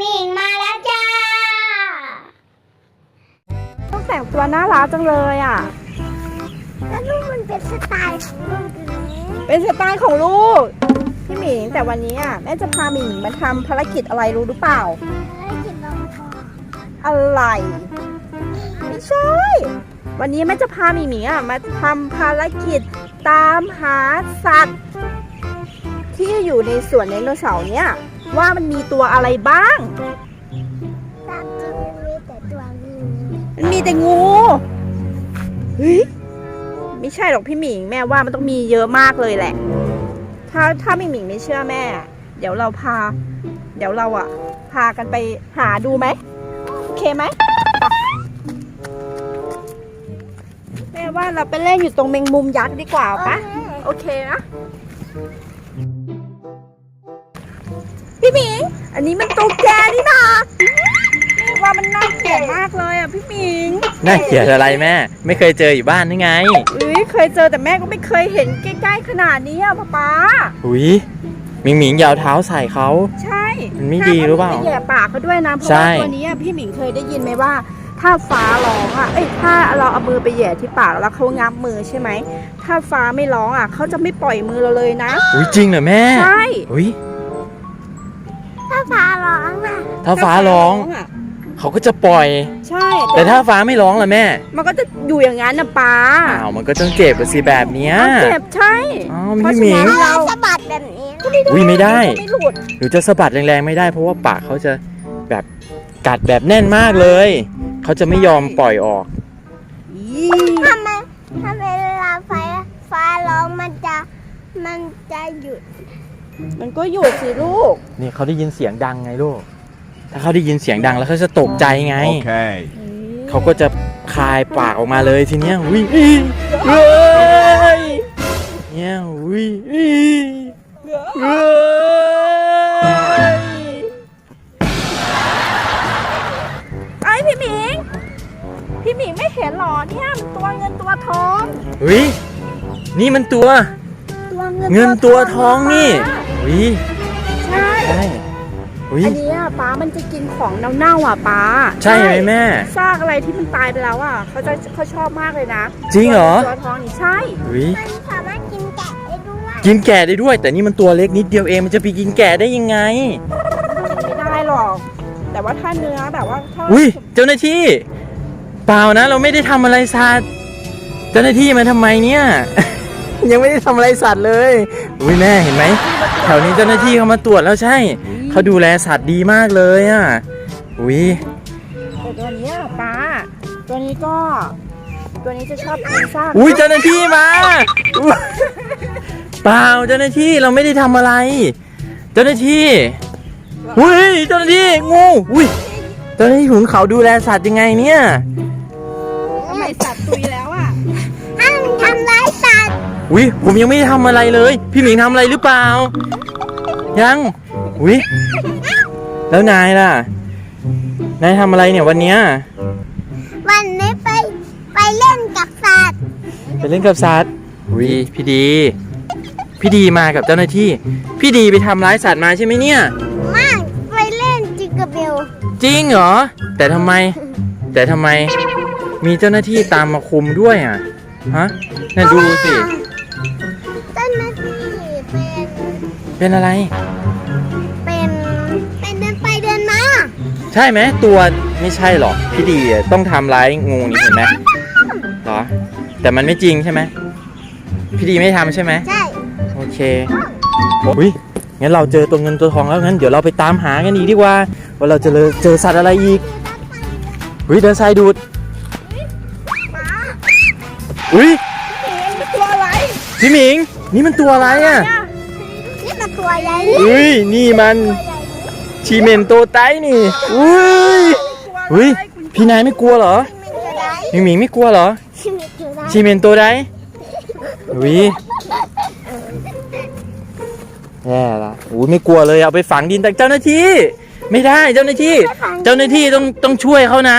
มิงมาแล้วจ้า ต้องแต่งตัวน่ารักจังเลยอะ แล้วลูกมันเป็นสไตล์ของลูกอยู่แล้วเป็นสไตล์ของลูก พี่หมิงแต่วันนี้อะแม่จะพาหมิงมาทำภารกิจอะไรรู้หรือเปล่า แล้วกินนมพออะไร ไม่ใช่ วันนี้แม่จะพาหมิงหมิงอะมาทำภารกิจตามหาสัตว์ ที่อยู่ในสวนไดโนเสาร์เนี่ย ว่ามันมีตัวอะไรบ้าง ตามจริงมันมีแต่ตัวงูมันมีแต่งูเฮ้ยไม่ใช่หรอกพี่หมิงแม่ว่ามันต้องมีเยอะมากเลยแหละ ถ้าถ้าพี่หมิงไม่เชื่อแม่ เดี๋ยวเราพา เดี๋ยวเราอะพากันไปหาดูไหมโอเคไหมแม่ว่าเราไปเล่นอยู่ตรงแมงมุมยักษ์ดีกว่าปะโอเคนะ อันนี้มันตุ๊กแกนี่นาแม่ว่ามันน่าเกลียดมากเลยอะพี่หมิงน่าเกลียดอะไรแม่ ไม่เคยเจออยู่บ้านนี่ไง อุ้ยเคยเจอแต่แม่ก็ไม่เคยเห็นใกล้ๆขนาดนี้อะป๊าป๊าหุยหมิงหมิงอยาวเท้าใส่เขา ใช่มันไม่ดีหรือเปล่าถ้ไม่แย่ปากเขาด้วยนะเพราะใช่ว่าตัวนี้อะพี่หมิงเคยได้ยินไหมว่าถ้าฟ้าร้องอะ เอ้ย ถ้าเราเอามือไปแหย่ที่ปากแล้วเขางับมือใช่ไหม ถ้าฟ้าไม่ร้องอะ เขาจะไม่ปล่อยมือเราเลยนะหุยจริงเหรอแม่ ใช่หุย ถ้าฟ้าร้องะเขาก็จะปล่อย ใช่แต่ถ้าฟ้าไม่ร้องล่ะแม่มันก็จะอยู่อย่างนั้นนะป๊าอ้าวมันก็ต้องเจ็บอะสิแบบเนี้ยเอาเจ็บใช่อ้าวเพราะพี่หมิงฉะนั้นเราสะบัดแบบนี้ อุ้ยไม่ได้ ไม่หลุดหนูจะสะบัดแรงๆไม่ได้ เพราะว่าปากเขาจะแบบกัดแบบแน่นมากเลย เขาจะไม่ยอมปล่อยออก อีทำไมถ้าเวลาฟ้าฟ้าร้องมันจะมันจะหยุดมันก็หยุดสิลูก นี่เขาได้ยินเสียงดังไงลูก ถ้าเขาได้ยินเสียงดังแล้วเขาจะตกใจไง Okay. เขาก็จะคายปากออกมาเลยทีเนี้ยอุ้ยอี้เฮ้ยเนี่ยอุ้ยอี้เฮ้ยไอ้พี่หมิง พี่หมิงไม่เห็นหรอเนี่ยมันตัวเงินตัวทองอุ้ยนี่มันตัว ตัวเงินเงินตัวทองนี่ป้าอุ้ยใช่ ใช่อุ้ยอันนี้ อะป้ามันจะกินของเน่าๆอะป้าใช่ไหมแม่ซากอะไรที่มันตายไปแล้วอะเขาจะเขาชอบมากเลยนะจริงเหรอตัวทองนี่ใช่อุ้ยมันสามารถกินแกะได้ด้วยกินแกะได้ด้วย แต่นี่มันตัวเล็กนิดเดียวเองมันจะไปกินแกะได้ยังไงไม่ได้หรอก แต่ว่าถ้าเนื้อแบบว่าถ้าอุ้ยเจ้าหน้าที่ เปล่านะ เราไม่ได้ทำอะไรสัตว์เจ้าหน้าที่มาทำไมเนี่ยยังไม่ได้ทำอะไรสัตว์เลยอุ้ยแม่เห็นไหมแถวนี้เจ้าหน้าที่เขามาตรวจแล้วใช่ เขาดูแลสัตว์ดีมากเลยอะอุ้ยแต่ตัวเนี้ยป้า ตัวนี้ก็ ตัวนี้จะชอบกินซากอุ้ยเจ้าหน้าที่มาอุ๊ยเปล่าเจ้าหน้าที่เราไม่ได้ทำอะไร เจ้าหน้าที่อุ้ยเจ้าหน้าที่งูอุ้ยเจ้าหน้าที่ขุนเขาดูแลสัตว์ยังไงเนี่ยทำไมสัตว์ตุยแล้วอะห้ามทำร้ายสัตว์อุ้ยผมยังไม่ได้ทำอะไรเลย พี่หมิงทำอะไรหรือเปล่า ยัง อุ้ยแล้วนายล่ะ นายทำอะไรเนี่ยวันเนี้ยวันนี้ไปไปเล่นกับสัตว์ไปเล่นกับสัตว์อุ้ยพี่ดี พี่ดีมากับเจ้าหน้าที่ พี่ดีไปทำร้ายสัตว์มาใช่ไหมเนี่ยมากไปเล่นจิกเกอร์เบล จริงเหรอ แต่ทำไม แต่ทำไม มีเจ้าหน้าที่ตามมาคุมด้วยอะฮะน่าดูสิเจ้าหน้าที่เป็น เป็นอะไร ใช่ไหมตัวไม่ใช่หรอกพี่ดีอะต้องทำร้ายงูนี่เห็นไหมเหรอ แต่มันไม่จริงใช่ไหมพี่ดีไม่ทำใช่ไหมใช่ โอเคอุ้ยงั้นเราเจอตัวเงินตัวทองแล้วงั้นเดี๋ยวเราไปตามหากันอีกดีกว่า ว่าเราจะเจอสัตว์อะไรอีกอุ้ยเดินทรายดูดอุ้ยตัวอะไรพี่หมิง นี่มันตัวอะไรอะนี่มันตัวใหญ่อุ้ยนี่มัน ชีเมนโตไตนี่ อุ้ยอุ้ยพี่นายไม่กลัวเหรอหมิงหมิงไม่กลัวเหรอ ชีวิตจะได้ชีเมนตัวใดอุ้ยแย่ละอุ้ยไม่กลัวเลยเอาไปฝังดินแต่เจ้าหน้าที่ ไม่ได้เจ้าหน้าที่ เจ้าหน้าที่ต้องต้องช่วยเขานะ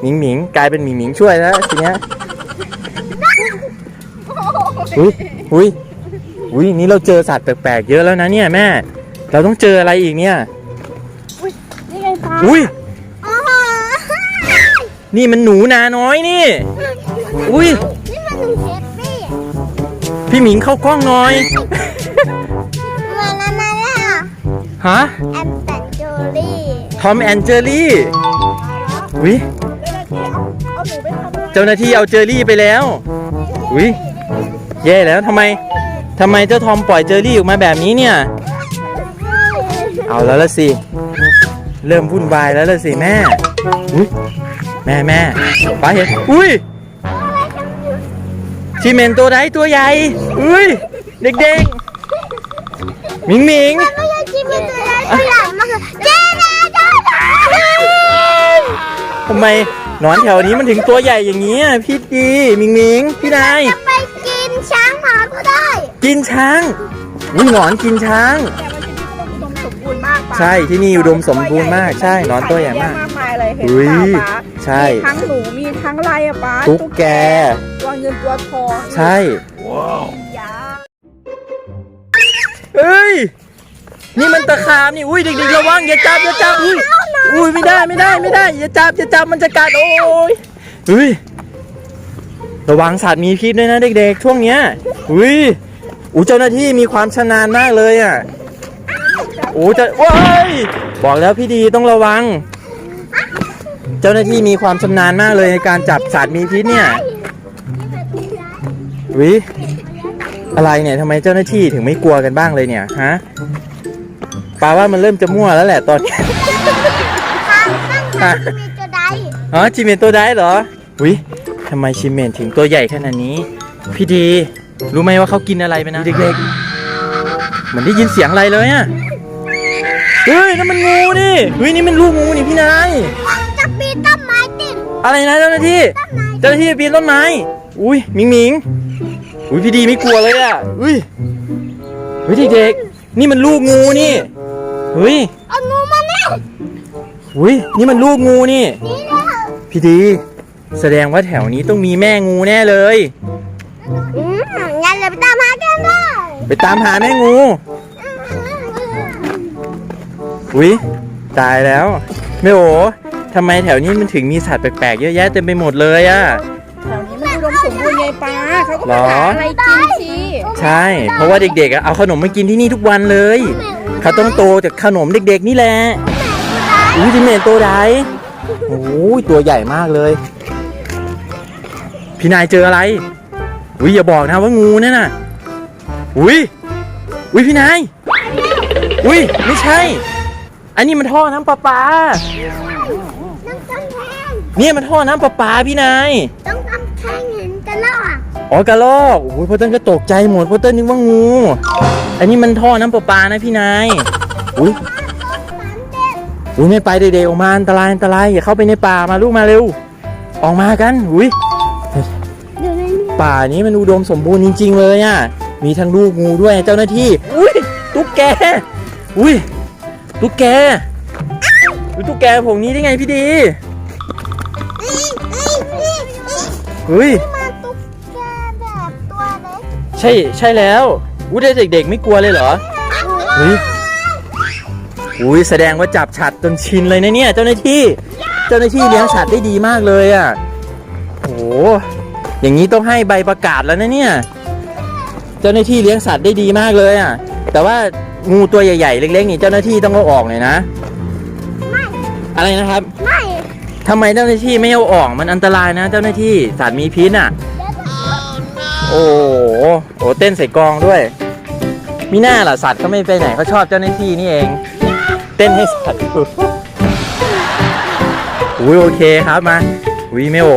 หมิงหมิงกลายเป็นหมิงหมิงช่วยแล้วทีเนี้ยอุ้ยอุ้ยอุ้ยนี่เราเจอสัตว์แปลกๆเยอะแล้วนะเนี่ยแม่ เราต้องเจออะไรอีกเนี่ย นี่ไงฟ้าอุ้ยโอ้โหนี่มันหนูนาน้อยนี่ อุ้ยนี่มันหนึ่งเซฟฟี่พี่หมิงเข้ากล้องหน่อยเหมือนอันนั้นเลยอะฮะแอมแต่งจูลี่ทอมแอนเจอรี่อุ้ยเจ้าหน้าที่เอาเจอรี่ไปแล้วอุ้ยแย่แล้วทำไมทำไมเจ้าทอมปล่อยเจอรี่ออกมาแบบนี้เนี่ย เอาแล้วละสิ เริ่มวุ่นวายแล้วละสิแม่อุ้ยแม่แม่ป้าเห็นอุ้ยชิเมนตัวใดตัวใหญ่อุ้ยเด็กๆหมิงหมิงไม่ใช่จิมมี่ตัวนั้นตัวใหญ่มากเลยเจ๊นะเจ๊นะทำไมหนอนแถวนี้มันถึงตัวใหญ่อย่างนี้อะพี่ดีหมิงหมิงพี่นายจะไปกินช้างหมาก็ได้ กินช้างอุ้ยหนอนกินช้างแต่ มันจะมีอุดมสมบูรณ์มากป้าใช่ที่นี่อุดมสมบูรณ์มากใช่หนอนตัวใหญ่มากมากมายเลยเห็นอุ้ยเปล่าป้าใช่มีทั้งหนูมีทั้งอะไรอะป้าตุ๊กแก ตัวเงินตัวทองใช่ยาเอ้ยนี่มันตะขาบนี่อุ้ยเด็กๆระวังอย่าจับอย่าจับอุ้ยอุ้ยไม่ได้ไม่ได้ไม่ได้อย่าจับอย่าจับมันจะกัดโอ้ยเฮ้ยระวังสัตว์มีพิษด้วยนะเด็กๆ ช่วงเนี้ยอุ้ยอู้เจ้าหน้าที่มีความชำนาญมากเลยอะ โอ้จะว้ายบอกแล้วพี่ดีต้องระวัง เจ้าหน้าที่มีความชำนาญมากเลยในการจับสัตว์มีพิษเนี่ยวิอะไรเนี่ยทำไมเจ้าหน้าที่ถึงไม่กลัวกันบ้างเลยเนี่ยฮะปาว่ามันเริ่มจะมั่วแล้วแหละตอนนี้ข้างนั่งมันมีตัวใดอ๋อชิเมนตัวได้เหรอวิทำไมชิเมนถึงตัวใหญ่ขนาดนี้ พี่ดี รู้ไหมว่าเขากินอะไรไปนะเด็กๆเหมือนได้ยินเสียงอะไรเลยอะ เฮ้ยนั่นมันงูนี่เฮ้ยนี่มันลูกงูนี่พี่นายจะปีนต้นไม้ติดอะไรนะเจ้าหน้าที่เจ้าหน้าที่ปีนต้นไม้ อุ้ยหมิงหมิงอุ้ยพี่ดีไม่กลัวเลยอะอุ้ยเฮ้ยเด็กๆนี่มันลูกงูนี่เฮ้ยเอางูมาแล้วอุ้ยนี่มันลูกงูนี่นี่แล้วพี่ดี แสดงว่าแถวนี้ต้องมีแม่งูแน่เลยอืมงั้นเราไปตามหากันได้ไปตามหาแม่งู อุ้ยตายแล้วแม่โอทำไมแถวนี้มันถึงมีสัตว์แปลกๆเยอะแยะเต็มไปหมดเลยอะ แถวนี้มันอุดมสมบูรณ์ไงป้าเขาก็หรมาอ หาอะไรกินสิใช่ เพราะว่าเด็กๆอะเอาขนมมากินที่นี่ทุกวันเลยเขาต้องโตจากขนมเด็กๆนี่แหละอุ้ยจิเมนตัวใดโอ้ยตัวใหญ่มากเลย พี่นายเจออะไรอุ้ยอย่าบอกนะว่างูนั่นน่ะอุ้ยอุ้ยพี่นายอุ้ยไม่ใช่ อันนี้มันท่อน้ำประปาต้องกำแพงเนี่ยมันท่อน้ำประปาพี่นาย ต้องกำแพงเห็นกันแล้วอะอ๋อกระลอกโอ้ยพ่อเติ้ลก็ตกใจหมดพ่อเติ้ลนึกว่างู อันนี้มันท่อน้ำประปานะพี่นาย อุ้ยอุ้ยไม่ไปเด็กๆออกมาอันตรายอันตรายอย่าเข้าไปในป่ามาลูกมาเร็ว ออกมากัน อุ้ย เดี๋ยวนี้ป่านี้มันอุดมสมบูรณ์จริง ๆ เลยอะ มีทั้งลูกงูด้วยเจ้าหน้าที่ อุ้ย ตุ๊กแก อุ้ย ตุ๊กแกอุ้ยตุ๊กแกผงนี้ได้ไงพี่ดีเอ้ยมาตุ๊กแกแบบตัวเล็กใช่ใช่แล้วอุ้ยเด็กๆไม่กลัวเลยเหรออุ้ยอุ้ยแสดงว่าจับฉัดจนชินเลยนะเนี่ย เจ้าหน้าที่ เจ้าหน้าที่เลี้ยงสัตว์ได้ดีมากเลยอะโอ้โหอย่างนี้ต้องให้ใบประกาศแล้วนะเนี่ย เจ้าหน้าที่เลี้ยงสัตว์ได้ดีมากเลยอะ แต่ว่า งูตัวใหญ่ๆ เล็กๆนี่เจ้าหน้าที่ต้องเอาออกเลยนะอะไรนะครับไม่ทำไมเจ้าหน้าที่ไม่เอาออกมันอันตรายนะ เจ้าหน้าที่สัตว์มีพิษอะ โอ้โหโอ้เต้นใส่กลองด้วยมีหน้าล่ะสัตว์เขาไม่ไปไหนเขาชอบเจ้าหน้าที่นี่เอง เต้นให้สัตว์ดูอุ้ยโอเคครับมาอุ้ยแม่โอ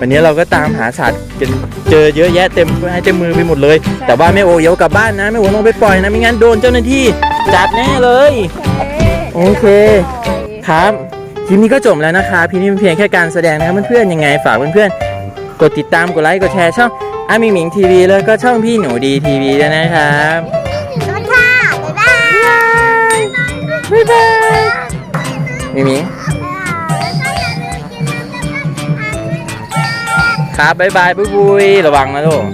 วันนี้เราก็ตามหาสัตว์กันเจอเยอะแยะเต็มให้เต็มมือไปหมดเลย แต่ว่าแม่โอเดี๋ยวกลับบ้านนะแม่โอต้องไปปล่อยนะไม่งั้นโดนเจ้าหน้าที่จับแน่เลย โอเค ครับคลิปนี้ก็จบแล้วนะคะพี่นี่เป็นเพียงแค่การแสดงนะครับเพื่อนๆยังไงฝากเพื่อนๆกดติดตามกดไลค์กดแชร์ช่องอามิงหมิงทีวีแล้วก็ช่องพี่หนูดีทีวีด้วยนะครับรถค่ะบ๊ายบายบ๊ายบายมิงหมิง ครับบ๊ายบายบุยบุยระวังนะลูก